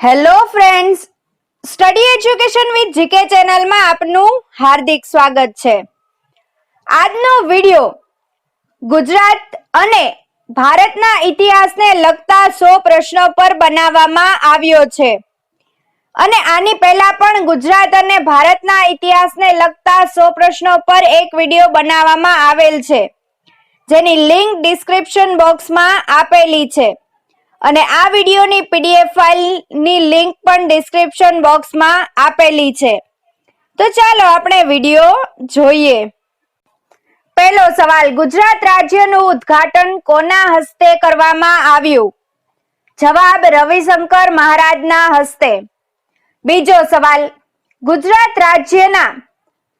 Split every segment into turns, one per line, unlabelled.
Hello friends study education with GK ચેનલમાં આપનું હાર્દિક સ્વાગત છે. આજનો વિડિયો ગુજરાત અને ભારતના ઇતિહાસને લગતા સો પ્રશ્નો પર બનાવવામાં આવ્યો છે. અને આની પહેલા પણ ગુજરાત અને ભારતના ઇતિહાસને લગતા સો પ્રશ્નો પર એક વિડિયો બનાવવામાં આવેલ છે. જેની લિંક ડિસ્ક્રિપ્શન બોક્સમાં આપેલી છે. અને આ વિડીયોની પીડીએફ ફાઇલની લિંક પણ ડિસ્ક્રિપ્શન બોક્સમાં આપેલી છે. તો ચાલો આપણે વીડિયો જોઈએ. પહેલો સવાલ, ગુજરાત રાજ્યનું ઉદ્ઘાટન કોના હસ્તે કરવામાં આવ્યું? જવાબ, રવિશંકર મહારાજના હસ્તે. બીજો સવાલ, ગુજરાત રાજ્યના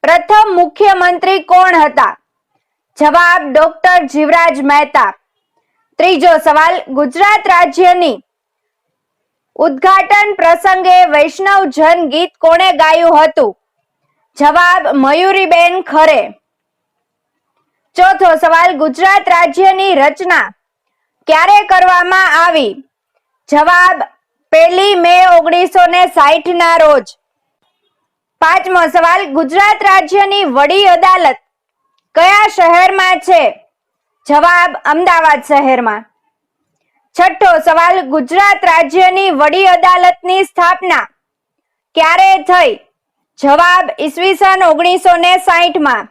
પ્રથમ મુખ્યમંત્રી કોણ હતા? જવાબ, ડોક્ટર જીવરાજ મહેતા. ત્રીજો સવાલ, ગુજરાત રાજ્યની ઉદ્ઘાટન પ્રસંગે વૈષ્ણવ જન ગીત કોણે ગાયું હતું? જવાબ, મયુરીબેન ખરે. ચોથો સવાલ, ગુજરાત રાજ્યની રચના ક્યારે કરવામાં આવી? જવાબ, પહેલી મે ઓગણીસો ને સાઠ ના રોજ. પાંચમો સવાલ, ગુજરાત રાજ્યની વડી અદાલત કયા શહેરમાં છે? જવાબ અમદાવાદ શહેરમાં. છઠ્ઠો સવાલ, ગુજરાત રાજ્યની વડી અદાલતની સ્થાપના ક્યારે થઈ? જવાબ ઈસવીસન ઓગણીસો ને સાહીઠમાં.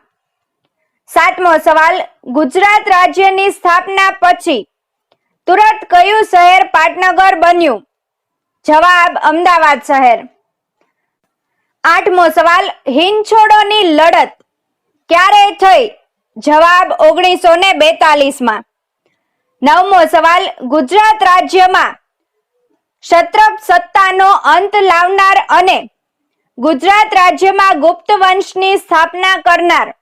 સાતમો સવાલ, ગુજરાત રાજ્યની સ્થાપના પછી તુરત કયું શહેર પાટનગર બન્યું? જવાબ અમદાવાદ શહેર. આઠમો સવાલ હિંદની લડત ક્યારે થઈ? જવાબ ઓગણીસો ને બેતાલીસમાં નવમો સવાલ, ગુજરાત રાજ્યમાં ક્ષત્રપ સત્તાનો અંત લાવનાર અને ગુજરાત રાજ્યમાં ગુપ્ત વંશની સ્થાપના કરનાર.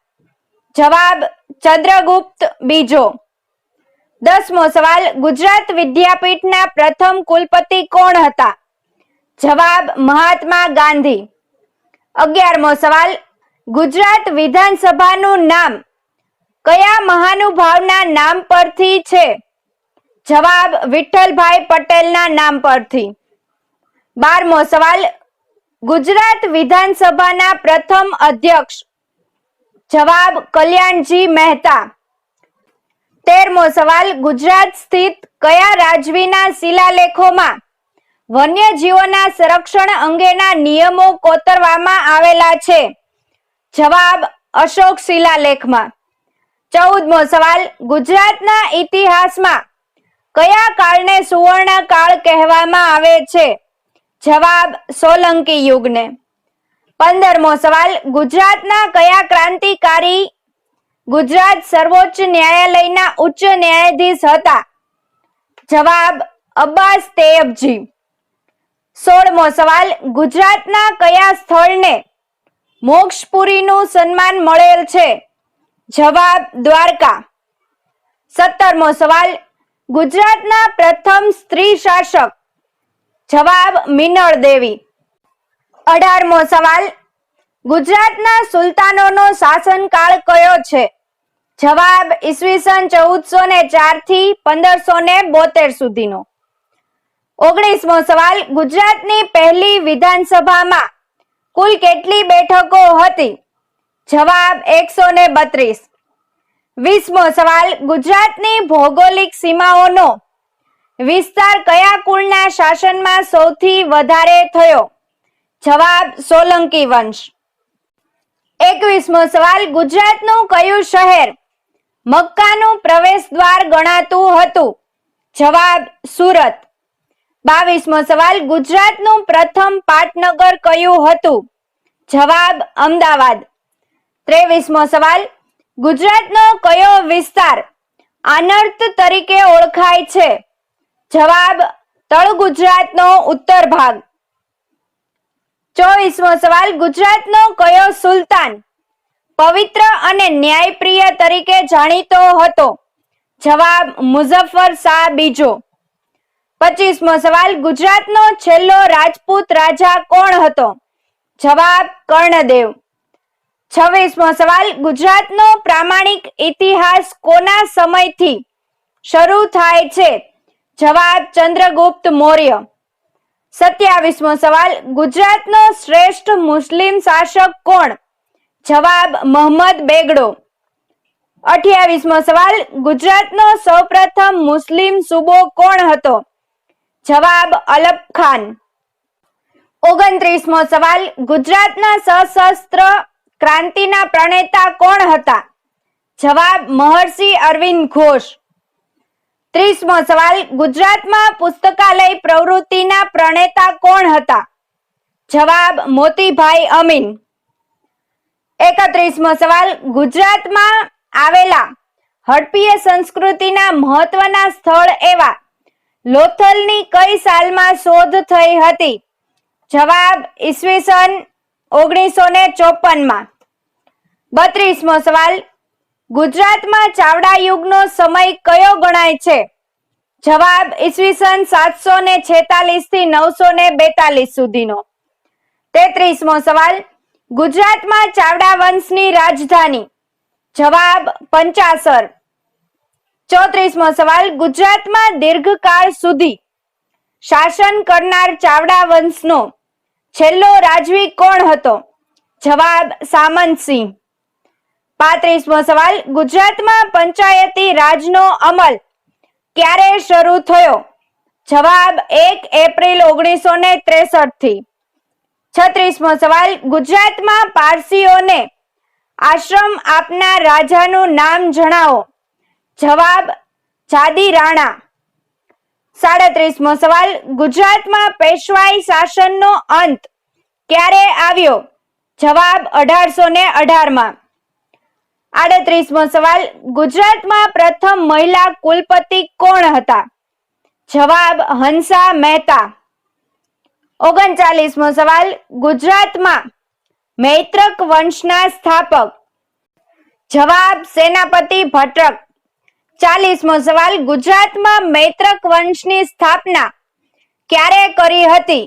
જવાબ, ચંદ્રગુપ્ત બીજો. દસમો સવાલ, ગુજરાત વિદ્યાપીઠના પ્રથમ કુલપતિ કોણ હતા? જવાબ, મહાત્મા ગાંધી. અગિયારમો સવાલ, ગુજરાત વિધાનસભાનું નામ કયા મહાનુભાવના નામ પરથી છે? જવાબ વિઠ્ઠલભાઈ પટેલના નામ પરથી. બારમો સવાલ, ગુજરાત વિધાનસભાના પ્રથમ અધ્યક્ષ. જવાબ, કલ્યાણજી મહેતા. તેરમો સવાલ, ગુજરાત સ્થિત કયા રાજવીના શિલાલેખોમાં વન્યજીવોના સંરક્ષણ અંગેના નિયમો કોતરવામાં આવેલા છે? જવાબ, અશોક શિલાલેખમાં. ચૌદમો સવાલ, ગુજરાતના ઇતિહાસમાં કયા કાળને સુવર્ણ કાળ કહેવામાં આવે છે? જવાબ, સોલંકી યુગને. પંદરમો સવાલ, ગુજરાતના કયા ક્રાંતિકારી ગુજરાત સર્વોચ્ચ ન્યાયાલયના ઉચ્ચ ન્યાયાધીશ હતા? જવાબ, અબ્બાસ તેયબજી. સોળમો સવાલ, ગુજરાતના કયા સ્થળને મોક્ષપુરીનું સન્માન મળેલ છે? જવાબ દ્વારકા. સત્તરમો સવાલ, ગુજરાતના પ્રથમ સ્ત્રી શાસક. જવાબ મિનળ દેવી. અઢારમો સવાલ, ગુજરાતના સુલતાનોનો શાસનકાળ કયો છે? જવાબ ઈસવીસન ચૌદસો ને ચારથી પંદરસો ને બોતેર સુધીનો. ઓગણીસમો સવાલ, ગુજરાતની પહેલી વિધાનસભામાં કુલ કેટલી બેઠકો હતી? જવાબ એકસો ને બત્રીસ. વીસમો સવાલ, ગુજરાતની ભૌગોલિક સીમાઓનો વિસ્તાર કયા કુળના શાસનમાં સૌથી વધારે થયો? જવાબ, સોલંકી વંશ. એકવીસમો સવાલ, ગુજરાતનું કયું શહેર મક્કાનું પ્રવેશ દ્વાર ગણાતું હતું? જવાબ, સુરત. બાવીસમો સવાલ, ગુજરાતનું પ્રથમ પાટનગર કયું હતું? જવાબ, અમદાવાદ. ત્રેવીસમો સવાલ. ગુજરાતનો કયો વિસ્તાર આનર્ત તરીકે ઓળખાય છે? જવાબ, તળ ગુજરાતનો ઉત્તર ભાગ. ચોવીસમો સવાલ, ગુજરાતનો કયો સુલતાન પવિત્ર અને ન્યાયપ્રિય તરીકે જાણીતો હતો? જવાબ, મુઝફ્ફર શાહ બીજો. પચીસમો સવાલ, ગુજરાતનો છેલ્લો રાજપૂત રાજા કોણ હતો? જવાબ, કર્ણદેવ. છવ્વીસમો સવાલ, ગુજરાતનો પ્રામાણિક ઇતિહાસ કોના સમયથી શરૂ થાય છે? જવાબ, ચંદ્રગુપ્ત મૌર્ય. સત્યાવીસમો સવાલ, ગુજરાતનો શ્રેષ્ઠ મુસ્લિમ શાસક કોણ? જવાબ, મોહમ્મદ બેગડો. અઠ્યાવીસમો સવાલ, ગુજરાતનો સૌપ્રથમ મુસ્લિમ સુબો કોણ હતો? જવાબ અલબ ખાન. ઓગણત્રીસમો સવાલ, ગુજરાતના સશસ્ત્ર ક્રાંતિના પ્રણેતા કોણ હતા? જવાબ મહર્ષિ અરવિંદ ઘોષ. ત્રીસમો સવાલ, ગુજરાતમાં પુસ્તકાલય પ્રવૃત્તિના પ્રણેતા કોણ હતા? જવાબ મોતીભાઈ અમીન. એકત્રીસમો સવાલ, ગુજરાતમાં આવેલા હડપીય સંસ્કૃતિના મહત્વના સ્થળ એવા લોથલની કઈ સાલમાં શોધ થઈ હતી? જવાબ ઈસવીસન ઓગણીસો ને ચોપનમાં. બત્રીસમો સવાલ, ગુજરાતમાં ચાવડા યુગનો સમય કયો ગણાય છે? જવાબ, ઈસવીસન સાતસો ને છેતાલીસથી નવસો ને બેતાલીસ સુધીનો. તેત્રીસમો સવાલ, ગુજરાતમાં ચાવડા વંશની રાજધાની? જવાબ, પંચાસર. ચોત્રીસમો સવાલ, ગુજરાતમાં દીર્ઘકાળ સુધી શાસન કરનાર ચાવડા વંશનો છેલ્લો રાજવી કોણ હતો? જવાબ સામંતસિંહ પાંત્રીસમો સવાલ, ગુજરાતમાં પંચાયતી રાજનો અમલ ક્યારે શરૂ થયો? જવાબ એક એપ્રિલ ઓગણીસો ને ત્રેસઠથી છત્રીસમો સવાલ, ગુજરાતમાં પારસીઓને આશ્રમ આપનાર રાજાનું નામ જણાવો. જવાબ જાદી રાણા. સાડત્રીસમો સવાલ, ગુજરાતમાં પેશવાઈ શાસનનો અંત ક્યારે આવ્યો? જવાબ અઢારસો ને અઢારમાં. આડત્રીસમો સવાલ, ગુજરાતમાં પ્રથમ મહિલા કુલપતિ કોણ હતા? જવાબ, હંસા મહેતા. ઓગણચાલીસમો સવાલ, ગુજરાતમાં મૈત્રક વંશના સ્થાપક. જવાબ, સેનાપતિ ભટ્ટક. ચાલીસમો સવાલ, ગુજરાતમાં મૈત્રક વંશની સ્થાપના ક્યારે કરી હતી?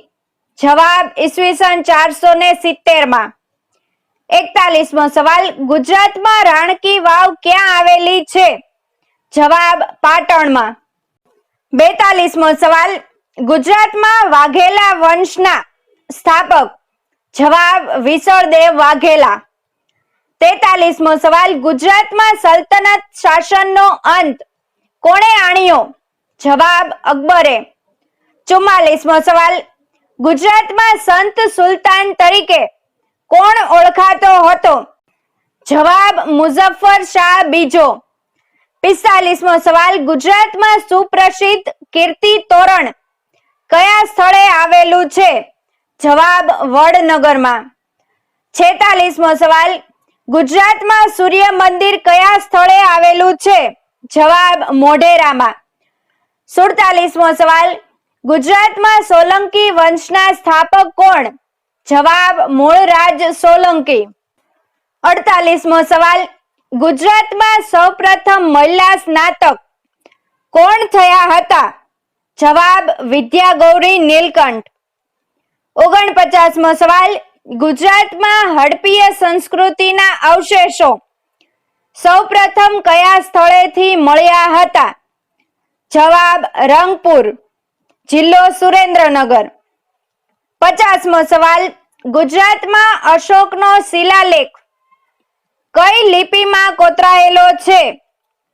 જવાબ, ઈસવીસન ચારસો ને સિત્તેરમાં એકતાલીસમો સવાલ, ગુજરાતમાં રાણકી વાવ ક્યાં આવેલી છે? જવાબ, પાટણમાં. બેતાલીસમો સવાલ, ગુજરાતમાં વાઘેલા વંશના સ્થાપક. જવાબ, વિસળદેવ વાઘેલા. તેતાલીસમો સવાલ, ગુજરાતમાં સલ્તનત શાસનનો અંત કોણે આણ્યો? જવાબ, અકબરે. ચુમ્માલીસમો સવાલ, ગુજરાતમાં સંત સુલતાન તરીકે કોણ ઓળખાતો હતો? જવાબ, મુઝફ્ફર શાહ બીજો. પિસ્તાલીસમો સવાલ, ગુજરાતમાં સુપ્રસિદ્ધ કીર્તિ તોરણ કયા સ્થળે આવેલું છે? જવાબ, વડનગરમાં. છેતાલીસમો સવાલ ગુજરાતમાં સૂર્ય મંદિર કયા સ્થળે આવેલું છે? જવાબ મોઢેરામાં. સુડતાલીસમો સવાલ. ગુજરાતમાં સોલંકી વંશના સ્થાપક કોણ? જવાબ મૂળરાજ સોલંકી. અડતાલીસમો સવાલ. ગુજરાતમાં સૌપ્રથમ મહિલા સ્નાતક કોણ થયા હતા? જવાબ વિદ્યા ગૌરી નીલકંઠ. ઓગણપચાસમો સવાલ. ગુજરાતમાં હડપીય સંસ્કૃતિના અવશેષો સૌપ્રથમ કયા સ્થળેથી મળ્યા હતા? જવાબ, રંગપુર. જિલ્લો સુરેન્દ્રનગર. પચાસમો સવાલ, ગુજરાતમાં અશોકનો શિલાલેખ કઈ લિપિમાં કોતરાયેલો છે?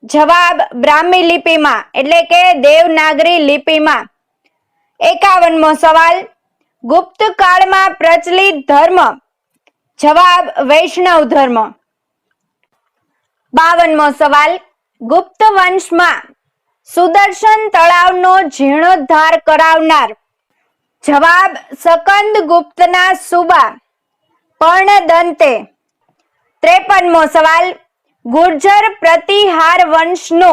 જવાબ, બ્રાહ્મી લિપિમાં, એટલે કે દેવનાગરી લિપિમાં. એકાવનમો સવાલ ગુપ્ત કાળમાં પ્રચલિત ધર્મ. જવાબ વૈષ્ણવ ધર્મ. બાવનમો સવાલ. ગુપ્ત વંશમાં સુદર્શન તળાવનો જીર્ણોદ્ધાર કરાવનાર. જવાબ સકંદ ગુપ્તના સુબા. પર્ણદંતે. ત્રેપનમો સવાલ. ગુર્જર પ્રતિહાર વંશનો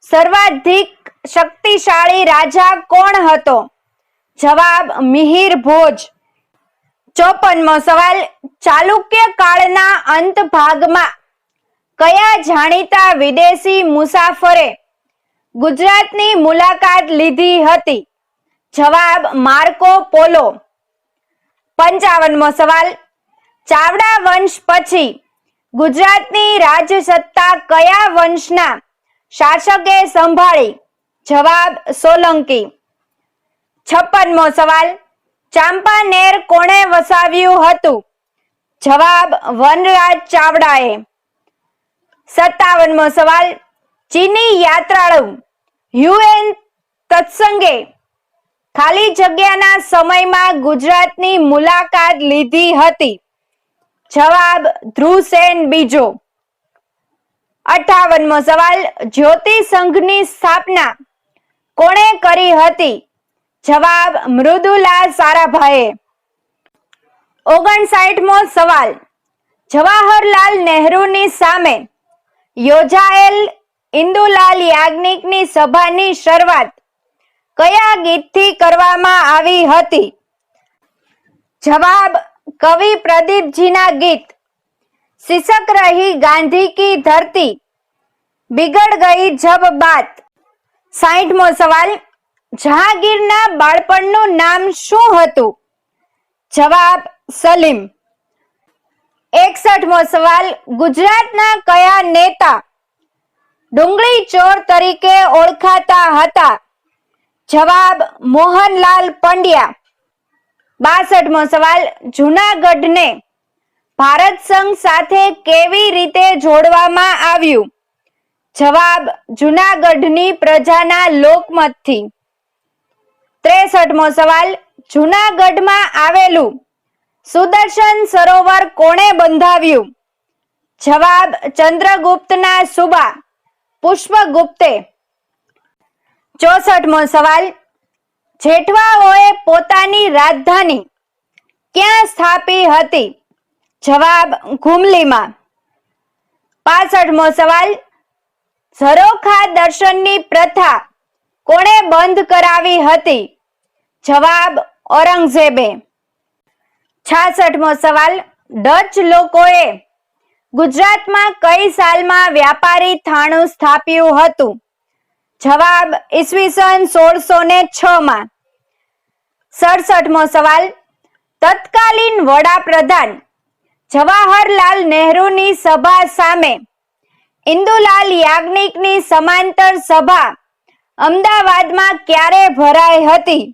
સર્વાધિક શક્તિશાળી રાજા કોણ હતો? જવાબ મિહિર ભોજ. ચોપનમો સવાલ, ચાલુક્ય કાળના અંત ભાગમાં કયા જાણીતા વિદેશી મુસાફરે ગુજરાતની મુલાકાત લીધી હતી? જવાબ, માર્કો પોલો. પંચાવનમો સવાલ, ચાવડા વંશ પછી ગુજરાતની રાજસત્તા કયા વંશના શાસકે સંભાળી? જવાબ, સોલંકી. છપ્પનમો સવાલ. ચાંપાનેર કોણે વસાવ્યું હતું? જવાબ વનરાજ ચાવડાએ. સત્તાવનમો સવાલ. ચીની યાત્રાળુ યુએન તત્સંગે ખાલી જગ્યાના સમયમાં ગુજરાતની મુલાકાત લીધી હતી. જવાબ ધ્રુવસેન બીજો. અઠાવનમો સવાલ. જ્યોતિ સંઘની સ્થાપના કોણે કરી હતી? જવાબ મૃદુલા સારાભાઈએ. ઓગણસાઠમો સવાલ. જવાહરલાલ નહેરુની સામે યોજાયેલ ઇન્દુલાલ યાજ્ઞિકની સભાની શરૂઆત કયા ગીતથી કરવામાં આવી હતી? જવાબ કવિ પ્રદીપજીના ગીત. શીર્ષક રહી ગાંધી કી ધરતી. બિગડ ગઈ જબ બાત. સાઠમો સવાલ. જહાંગીરના બાળપણનું નામ શું હતું? જવાબ સલીમ. એકસઠમો સવાલ, ગુજરાતના કયા નેતા ડુંગળી ચોર તરીકે ઓળખાતા હતા? જવાબ મોહનલાલ પંડ્યા. બાસઠમો સવાલ, જુનાગઢને ભારત સંઘ સાથે કેવી રીતે જોડવામાં આવ્યું? જવાબ જુનાગઢની પ્રજાના લોકમતથી. ત્રેસઠમો સવાલ, જુનાગઢમાં આવેલું સુદર્શન સરોવર કોણે બંધાવ્યું? જવાબ, ચંદ્રગુપ્તના સુબા. પુષ્પગુપ્તે. ચોસઠમો સવાલ, જેઠવાઓએ પોતાની રાજધાની ક્યાં સ્થાપી હતી? જવાબ, ઘુમલીમાં. પાસઠમો સવાલ, ઝરોખા દર્શનની પ્રથા કોણે બંધ કરાવી હતી? જવાબ ઔરંગઝેબે. છાસઠમો સવાલ, ડચ લોકોએ ગુજરાતમાં કઈ સાલમાં વ્યાપારી થાણું સ્થાપ્યું હતું? જવાબ ઈસવીસન સોળસો ને છ માં સડસઠમો સવાલ, તત્કાલીન વડાપ્રધાન જવાહરલાલ નહેરુની સભા સામે ઇન્દુલાલ યાજ્ઞિકની સમાંતર સભા અમદાવાદમાં ક્યારે ભરાઈ હતી?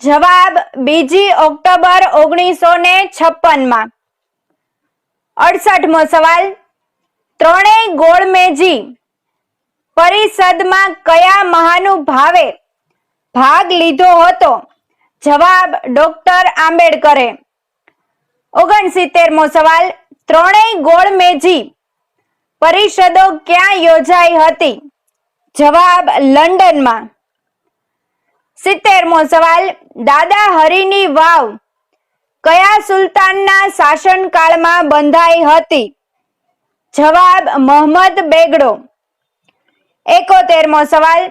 જવાબ બીજી ઓક્ટોબર ઓગણીસો ને છપ્પનમાં. અડસઠમો સવાલ, ત્રણેય ગોળમેજી પરિષદમાં કયા મહાનુભાવે ભાગ લીધો હતો? જવાબ ડોક્ટર આંબેડકરે. ઓગણસિત્તેરમો સવાલ, ત્રણેય ગોળમેજી પરિષદો ક્યાં યોજાઈ હતી? જવાબ લંડનમાં. સિત્તેરમો સવાલ, દાદા હરિની વાવ કયા સુલતાનના શાસનકાળમાં બંધાઈ હતી? જવાબ, મોહમ્મદ બેગડો. એકોતેરમો સવાલ,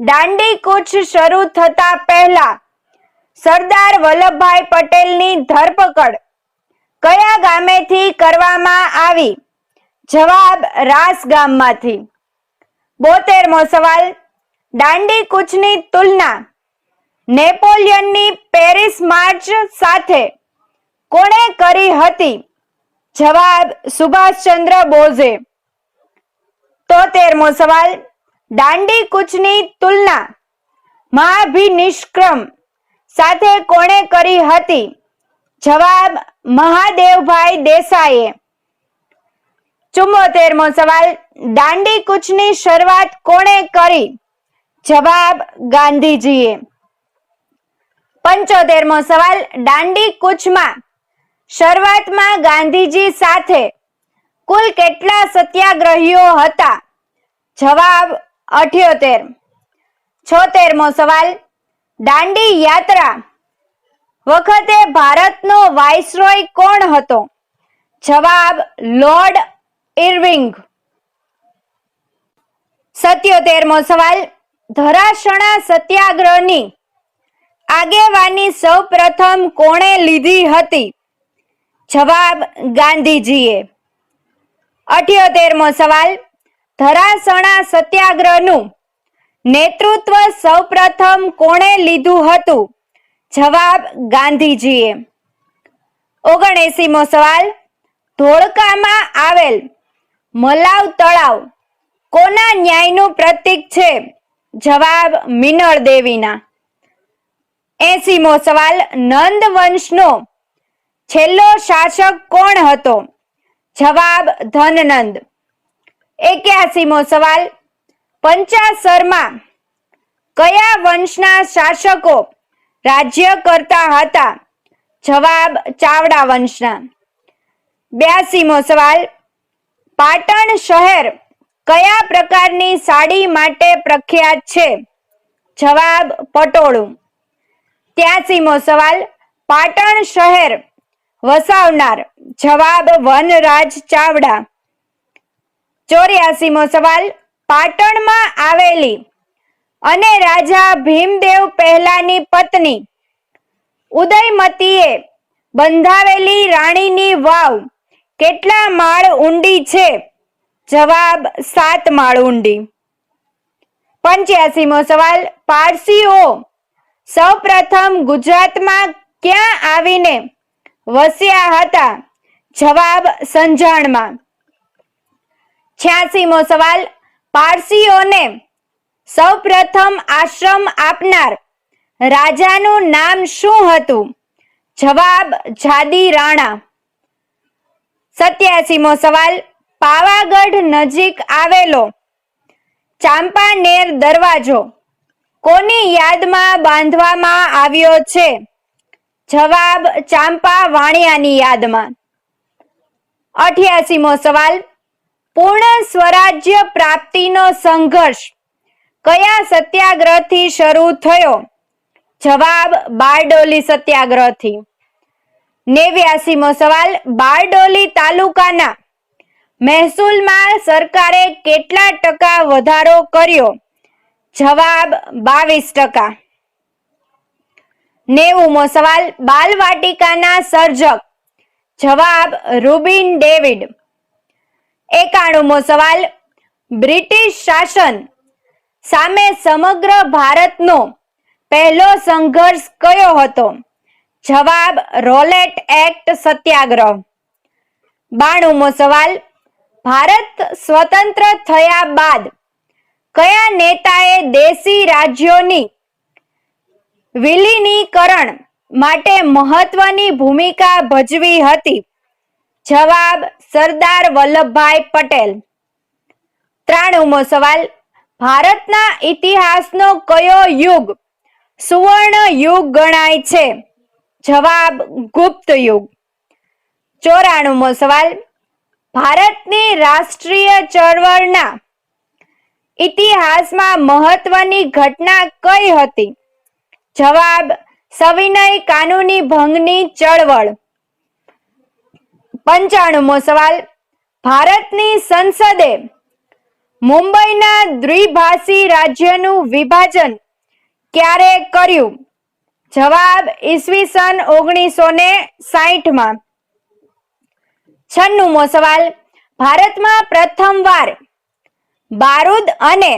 દાંડી કૂચ શરૂ થતા પહેલા સરદાર વલ્લભભાઈ પટેલની ધરપકડ કયા ગામેથી કરવામાં આવી? જવાબ, રાસ ગામમાંથી. બોતેરમો સવાલ. દાંડી કૂચની તુલના નેપોલિયનની પેરિસ માર્ચ સાથે કોણે કરી હતી? જવાબ સુભાષચંદ્ર બોઝે. તોતેરમો સવાલ. દાંડી કૂચની તુલના મહાભિનિષ્ક્રમ સાથે કોણે કરી હતી? જવાબ મહાદેવભાઈ દેસાઈએ. ચુમ્મોતેરમો સવાલ. દાંડી કૂચની શરૂઆત કોણે કરી? જવાબ ગાંધીજીએ. પંચોતેરમો સવાલ, દાંડી કૂચમાં શરૂઆતમાં ગાંધીજી સાથે કુલ કેટલા સત્યાગ્રહીઓ હતા? જવાબ અઠ્યોતેર. છોતેરમો સવાલ, દાંડી યાત્રા વખતે ભારતનો વાઇસરોય કોણ હતો? જવાબ, લોર્ડ ઇરવિંગ. સત્યોતેરમો સવાલ. ધરાશણા સત્યાગ્રહની આગેવાની સૌપ્રથમ કોણે લીધી હતી? જવાબ ગાંધીજીએ. અઠ્યોતેરમો સવાલ. ધરાસણા સત્યાગ્રહનું નેતૃત્વ સૌપ્રથમ કોણે લીધું હતું? જવાબ ગાંધીજીએ. ઓગણએસીમો સવાલ. ધોળકામાં આવેલ મલાવ તળાવ કોના ન્યાયનું પ્રતીક છે? જવાબ મિનળ દેવીના. એસીમો સવાલ નંદ વંશનો છેલ્લો શાસક કોણ હતો? જવાબ, ધનનંદ. એક્યાસીમો સવાલ પંચાસરમાં કયા વંશના શાસકો રાજ્ય કરતા હતા? જવાબ, ચાવડા વંશના. બ્યાસીમો સવાલ, પાટણ શહેર. કયા પ્રકારની સાડી માટે પ્રખ્યાત છે? જવાબ પટોળું. ત્યાસીમો સવાલ, પાટણ શહેર, વસાવનાર. જવાબ, વનરાજ ચાવડા. ચોર્યાસીમો સવાલ, પાટણમાં આવેલી અને રાજા ભીમદેવ પહેલાની પત્ની ઉદયમતીએ બંધાવેલી રાણીની વાવ કેટલા માળ ઊંડી છે? જવાબ સાત માળ ઊંડી પંચ્યાસીમો સવાલ, પારસીઓ સૌપ્રથમ ગુજરાતમાં ક્યાં આવીને વસ્યા હતા? જવાબ સંજાણમાં. છ્યાસીમો સવાલ, પારસીઓને સૌપ્રથમ આશ્રમ આપનાર રાજાનું નામ શું હતું? જવાબ જાદી રાણા. સત્યાસીમો સવાલ પાવાગઢ નજીક આવેલો ચાંપાનેર દરવાજો કોની યાદમાં બાંધવામાં આવ્યો છે? જવાબ ચાંપા વાણિયાની યાદમાં. અઠ્યાસીમો સવાલ, પૂર્ણ સ્વરાજ્ય પ્રાપ્તિનો સંઘર્ષ કયા સત્યાગ્રહથી શરૂ થયો? જવાબ, બારડોલી સત્યાગ્રહથી. નેવ્યાસીમો સવાલ, બારડોલી તાલુકાના મહેસૂલમાં સરકારે કેટલા ટકા વધારો કર્યો? જવાબ બાવીસ ટકા. નેવુંમો સવાલ, બાલવાટિકાના સર્જક. જવાબ, રૂબિન ડેવિડ. એકાણુંમો સવાલ, બ્રિટિશ શાસન સામે સમગ્ર ભારતનો પહેલો સંઘર્ષ કયો હતો? જવાબ, રોલેટ એક્ટ સત્યાગ્રહ. બાણુંમો સવાલ ભારત સ્વતંત્ર થયા બાદ કયા નેતાએ દેશી રાજ્યોની વિલીનીકરણ માટે મહત્વની ભૂમિકા ભજવી હતી? જવાબ સરદાર વલ્લભભાઈ પટેલ. ત્રાણુમો સવાલ, ભારતના ઇતિહાસનો કયો યુગ સુવર્ણ યુગ ગણાય છે? જવાબ, ગુપ્ત યુગ. ચોરાણુંમો સવાલ ભારતની રાષ્ટ્રીય ચળવળના ઇતિહાસમાં મહત્વની ઘટના કઈ હતી? જવાબ, સવિનય કાનૂની ભંગની ચળવળ. પંચાણુમો સવાલ, ભારતની સંસદે મુંબઈના દ્વિભાષી રાજ્યનું વિભાજન ક્યારે કર્યું? જવાબ, ઈસવીસન ઓગણીસો ને સાહીઠમાં છન્નુમો સવાલ. ભારતમાં પ્રથમવાર બારૂદ અને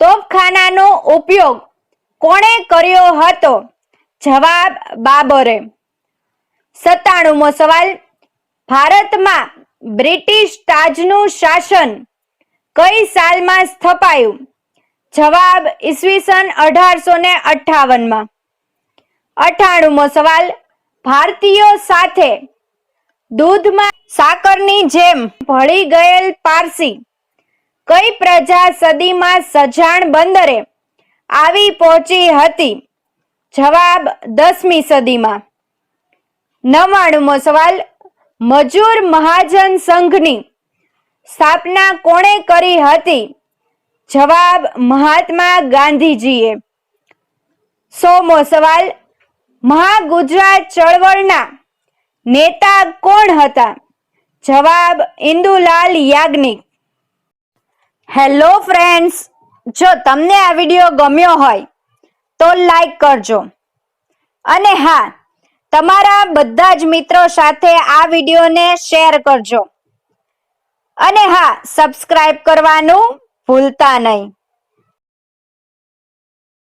તોપખાનાનો ઉપયોગ કોણે કર્યો હતો? જવાબ બાબરે. સત્તાણુમો સવાલ. ભારતમાં બ્રિટિશ તાજનું શાસન કઈ સાલમાં સ્થપાયું? જવાબ ઈસવીસન અઢારસો ને અઠાવનમાં અઠાણુમો સવાલ. ભારતીયો સાથે દૂધમાં સાકરની જેમ ભળી ગયેલ પારસી. કઈ પ્રજા સદીમાં સજાણ બંદરે આવી પહોંચી હતી? જવાબ દસમી સદીમાં. નવાણુંમો સવાલ, મજૂર મહાજન સંઘની સ્થાપના કોણે કરી હતી? જવાબ મહાત્મા ગાંધીજીએ. સોમો સવાલ, મહાગુજરાત ચળવળના નેતા કોણ હતા? જવાબ ઇન્દુલાલ યાજ્ઞિક. હેલો ફ્રેન્ડ્સ જો તમને આ વીડિયો ગમ્યો હોય, તો લાઈક કરજો. અને હા, તમારા બધા જ મિત્રો સાથે આ વિડીયોને શેર કરજો. અને હા સબસ્ક્રાઇબ કરવાનું ભૂલતા નહીં.